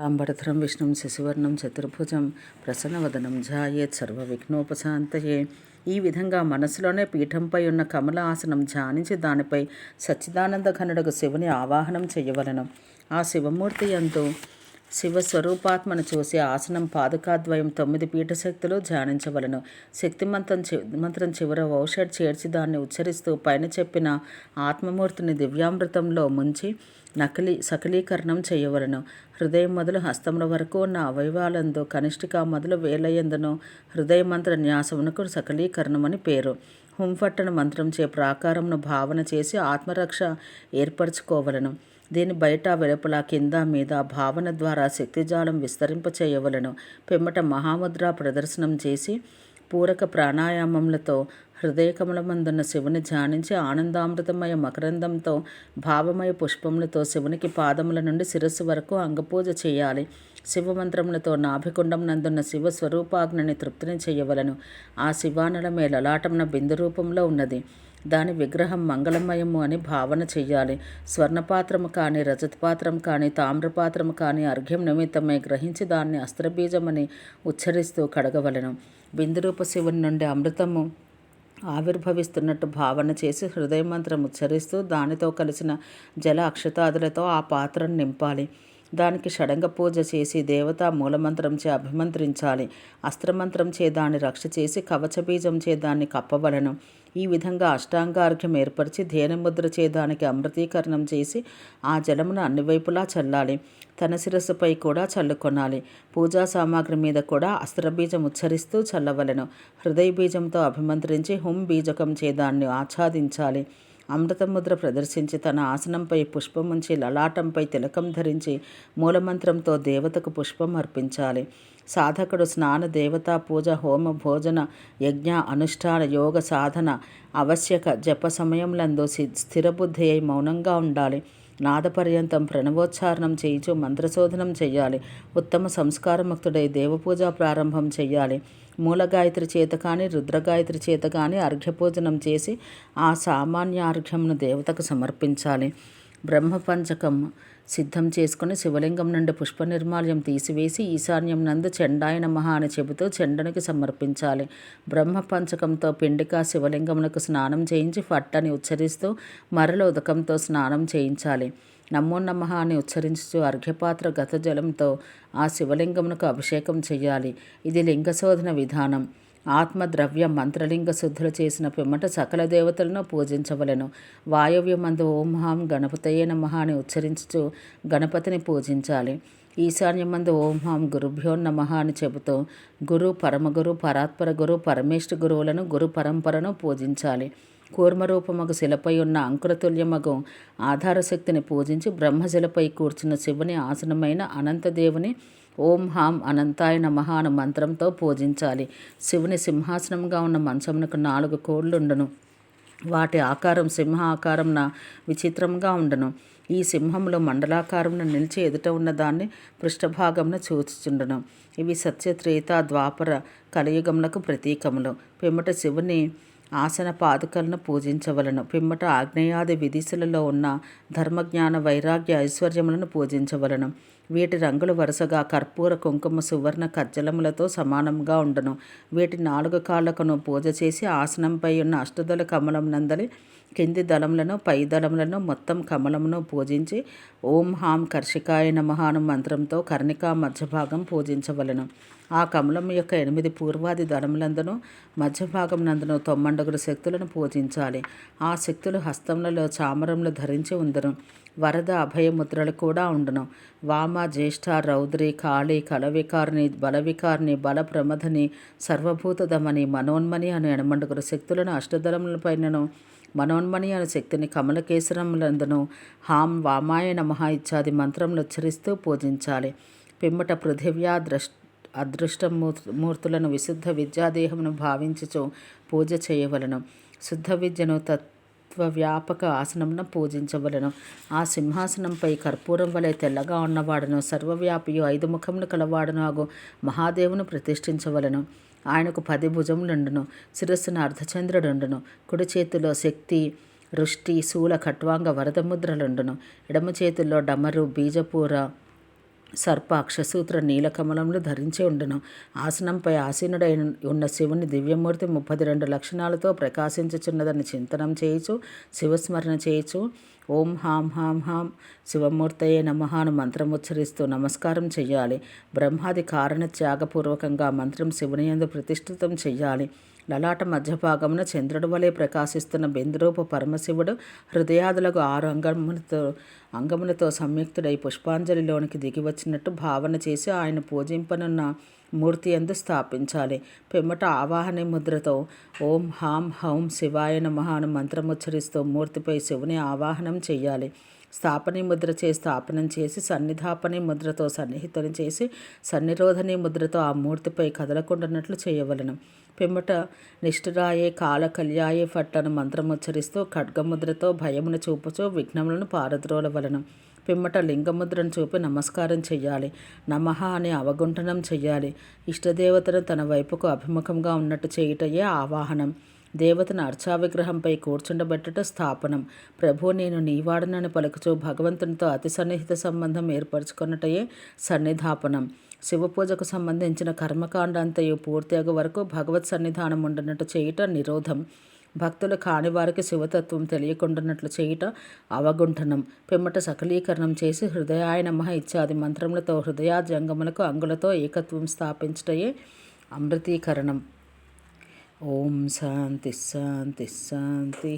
లాంబరధరం విష్ణుం శశివర్ణం చతుర్భుజం ప్రసన్నవదనం ఝాయేత్ సర్వవిఘ్నోపశాంతయే. ఈ విధంగా మనసులోనే పీఠంపై ఉన్న కమల ఆసనం ధ్యానించి దానిపై సచ్చిదానంద ఘనుడకు శివుని ఆవాహనం చేయవలను. ఆ శివమూర్తి యందు శివస్వరూపాత్మను చూసి ఆసనం పాదుకాద్వయం తొమ్మిది పీఠశక్తులు ధ్యానించవలను. శక్తిమంతం చి మంత్రం చివర ఔషధ్ చేర్చి దాన్ని ఉచ్చరిస్తూ పైన చెప్పిన ఆత్మమూర్తిని దివ్యామృతంలో ముంచి నకలి సకలీకరణం చేయవలను. హృదయం మొదలు హస్తముల వరకు ఉన్న అవయవాలందు కనిష్ఠిక మొదలు వేలయందును హృదయమంత్ర న్యాసమునకు సకలీకరణమని పేరు. హుంఫట్టన మంత్రం చే ప్రాకారమును భావన చేసి ఆత్మరక్ష ఏర్పరచుకోవలను. దీని బయట వెలుపల కింద మీద భావన ద్వారా శక్తిజాలం విస్తరింపచేయవలను. పిమ్మట మహాముద్ర ప్రదర్శనం చేసి పూరక ప్రాణాయామములతో హృదయకమలమందున్న శివుని ధ్యానించి ఆనందామృతమయ మకరందంతో భావమయ పుష్పములతో శివునికి పాదముల నుండి శిరస్సు వరకు అంగపూజ చేయాలి. శివమంత్రములతో నాభికుండం నందున్న శివ స్వరూపాగ్నిని తృప్తిని చేయవలను. ఆ శివానల మేలలాటమున బిందు రూపంలో ఉన్నది. దాని విగ్రహం మంగళమయము అని భావన చెయ్యాలి. స్వర్ణపాత్రము కానీ రజతపాత్రం కానీ తామ్రపాత్రము కానీ అర్ఘ్యం నిమిత్తమై గ్రహించి దాన్ని అస్త్రబీజమని ఉచ్చరిస్తూ కడగవలను. బిందురూప శివుని నుండి అమృతము ఆవిర్భవిస్తున్నట్టు భావన చేసి హృదయమంత్రం ఉచ్చరిస్తూ దానితో కలిసిన జల అక్షతాదులతో ఆ పాత్రను నింపాలి. దానికి షడంగ పూజ చేసి దేవతా మూలమంత్రం చే అభిమంత్రించాలి. అస్త్రమంత్రం చే దాన్ని రక్ష చేసి కవచబీజం చే దాన్ని కప్పవలను. ఈ విధంగా అష్టాంగార్ఘ్యం ఏర్పరిచి ధ్యేనముద్ర చే దానికి అమృతీకరణం చేసి ఆ జలమును అన్ని వైపులా చల్లాలి. తన శిరస్సుపై కూడా చల్లుకొనాలి పూజా సామాగ్రి మీద కూడా అస్త్రబీజం ఉచ్చరిస్తూ చల్లవలను. హృదయ బీజంతో అభిమంత్రించి హుం బీజకం చే దాన్ని ఆచ్ఛాదించాలి. అమృతముద్ర ప్రదర్శించి తన ఆసనంపై పుష్పముంచి లలాటంపై తిలకం ధరించి మూలమంత్రంతో దేవతకు పుష్పం అర్పించాలి. సాధకుడు స్నాన దేవతా పూజ హోమ భోజన యజ్ఞ అనుష్ఠాన యోగ సాధన ఆవశ్యక జప సమయంలందు స్థిరబుద్ధి అయి మౌనంగా ఉండాలి. నాదపర్యంతం ప్రణవోచ్చారణం చేయించు మంత్రశోధనం చేయాలి ఉత్తమ సంస్కారముక్తుడై దేవపూజ ప్రారంభం చేయాలి మూలగాయత్రి చేత కానీ రుద్రగాయత్రి చేత కానీ అర్ఘ్యపూజనం చేసి ఆ సామాన్య అర్ఘ్యంను దేవతకు సమర్పించాలి. బ్రహ్మపంచకం సిద్ధం చేసుకుని శివలింగం నుండి పుష్ప నిర్మాల్యం తీసివేసి ఈశాన్యం నందు చెండాయ నమః అని చెబుతూ చెండనికి సమర్పించాలి. బ్రహ్మ పంచకంతో పిండిక శివలింగమునకు స్నానం చేయించి ఫట్టని ఉచ్చరిస్తూ మరల ఉదకంతో స్నానం చేయించాలి. నమో నమ అని ఉచ్చరించు అర్ఘ్యపాత్ర గత జలంతో ఆ శివలింగమునకు అభిషేకం చేయాలి ఇది లింగశోధన విధానం. ఆత్మద్రవ్య మంత్రలింగ శుద్ధులు చేసిన పిమ్మట సకల దేవతలను పూజించవలను. వాయవ్యమందు ఓం హాం గణపతయే నమ అని ఉచ్చరించుచు గణపతిని పూజించాలి. ఈశాన్యమందు ఓం హాం గురుభ్యో నమ అని చెబుతూ గురు పరమగురు పరాత్పర గురు పరమేష్ఠ గురువులను గురు పరంపరను పూజించాలి. కూర్మరూపమగు శిలపై ఉన్న అంకురతుల్యమగు ఆధారశక్తిని పూజించి బ్రహ్మశిలపై కూర్చున్న శివుని ఆసనమైన అనంతదేవుని ఓం హాం అనంతాయ నమః అను మంత్రంతో పూజించాలి. శివుని సింహాసనంగా ఉన్న మంచమునకు నాలుగు కోళ్ళుండును వాటి ఆకారం సింహ ఆకారంన విచిత్రంగా ఉండను. ఈ సింహంలో మండలాకారంలో నిలిచి ఎదుట ఉన్న దాన్ని పృష్ఠభాగంను చూచుచుండను. ఇవి సత్య త్రేత ద్వాపర కలియుగములకు ప్రతీకములు. పిమ్మట శివుని ఆసన పాదుకలను పూజించవలను. పిమ్మట ఆగ్నేయాది విధిశులలో ఉన్న ధర్మజ్ఞాన వైరాగ్య ఐశ్వర్యములను పూజించవలను. వీటి రంగులు వరుసగా కర్పూర కుంకుమ సువర్ణ కజ్జలములతో సమానంగా ఉండను. వీటి నాలుగు కాళ్ళకును పూజ చేసి ఆసనంపై ఉన్న అష్టదల కమలం నందలి కింది దళములను పై దళములను మొత్తం కమలమును పూజించి ఓం హాం కర్షికాయ నమహాను మంత్రంతో కర్ణికా మధ్యభాగం పూజించవలను. ఆ కమలం యొక్క ఎనిమిది పూర్వాది దళములందును మధ్యభాగం నందును తొమ్మండుగురు శక్తులను పూజించాలి. ఆ శక్తులు హస్తములలో చామరంలో ధరించి ఉందరు వరద అభయముద్రలు కూడా ఉండును. వామ జ్యేష్ఠ రౌద్రి కాళి కలవికారిని బలవికారిని బలప్రమదని సర్వభూతదమని మనోన్మని అని ఎనమండుగురు శక్తులను అష్టదళములపైనను మనోన్మణి అనే శక్తిని కమలకేశరములందును హాం వామాయ నమః ఇత్యాది మంత్రములు ఉచ్చరిస్తూ పూజించాలి. పిమ్మట పృథివ్యా ద్రష్ అదృష్ట మూర్తులను విశుద్ధ విద్యాదేహమును భావించుచు పూజ చేయవలను. శుద్ధ విద్యను తత్ తత్వ వ్యాపక ఆసనమున పూజించవలను. ఆ సింహాసనంపై కర్పూరం వలె తెల్లగా ఉన్నవాడను సర్వవ్యాపియు ఐదు ముఖములు కలవాడను ఆగు మహాదేవును ప్రతిష్ఠించవలను. ఆయనకు పది భుజములుండును శిరస్సున అర్ధచంద్రుడుండును కుడి చేతిలో శక్తి రుష్టి శూల ఖట్వాంగ వరదముద్రలుండును ఎడమ చేతుల్లో డమరు బీజపూర సర్ప అక్షసూత్ర నీలకమలంలో ధరించి ఉండను. ఆసనంపై ఆసీనుడై ఉన్న శివుని దివ్యమూర్తి ముప్పది రెండు లక్షణాలతో ప్రకాశించుచున్నదని చింతనం చేయుచు శివస్మరణ చేయుచు ఓం హాం హాం హాం శివమూర్తయే నమహాను అని మంత్రం నమస్కారం చెయ్యాలి. బ్రహ్మాది కారణ త్యాగపూర్వకంగా మంత్రం శివుని యందు ప్రతిష్ఠితం చెయ్యాలి. లలాట మధ్యభాగమున చంద్రుడు వలె ప్రకాశిస్తున్న బిందురూప పరమశివుడు హృదయాదులకు ఆరు అంగములతో అంగములతో సంయుక్తుడై పుష్పాంజలిలోనికి దిగి వచ్చినట్టు భావన చేసి ఆయన పూజింపనున్న మూర్తి ఎందు స్థాపించాలి. పిమ్మట ఆవాహని ముద్రతో ఓం హాం హౌం శివాయ మహాను మంత్రముచ్చరిస్తూ మూర్తిపై శివుని ఆవాహనం చేయాలి స్థాపని ముద్ర చే స్థాపనం చేసి సన్నిధాపని ముద్రతో సన్నిహితుని చేసి సన్నిరోధని ముద్రతో ఆ మూర్తిపై కదలకుండానట్లు చేయవలను. పిమ్మట నిష్ఠురాయే కాల కళ్యాయే ఫట్టను మంత్రముచ్చరిస్తూ ఖడ్గముద్రతో భయమును చూపుచూ విఘ్నములను పారద్రోలవలను. పిమ్మట లింగముద్రను చూపి నమస్కారం చెయ్యాలి. నమః అని అవగుంఠనం చెయ్యాలి. ఇష్టదేవతను తన వైపుకు అభిముఖంగా ఉన్నట్టు చేయుటయే ఆవాహనం. దేవతను అర్చా విగ్రహంపై కూర్చుండబెట్టుట స్థాపనం. ప్రభు నేను నీవాడనని పలుకుచూ భగవంతునితో అతి సన్నిహిత సంబంధం ఏర్పరచుకున్నటయే సన్నిధాపనం. శివ పూజకు సంబంధించిన కర్మకాండ అంతయు పూర్తి వరకు భగవత్ సన్నిధానం ఉండనట్టు చేయుట నిరోధం. భక్తులు కాని వారికి శివతత్వం తెలియకుండానట్లు చేయటం అవగుంఠనం. పిమ్మట సకలీకరణం చేసి హృదయాయ నమః ఇత్యాది మంత్రములతో హృదయాజంగములకు అంగులతో ఏకత్వం స్థాపించటయే అమృతీకరణం. ఓం శాంతి శాంతి శాంతి.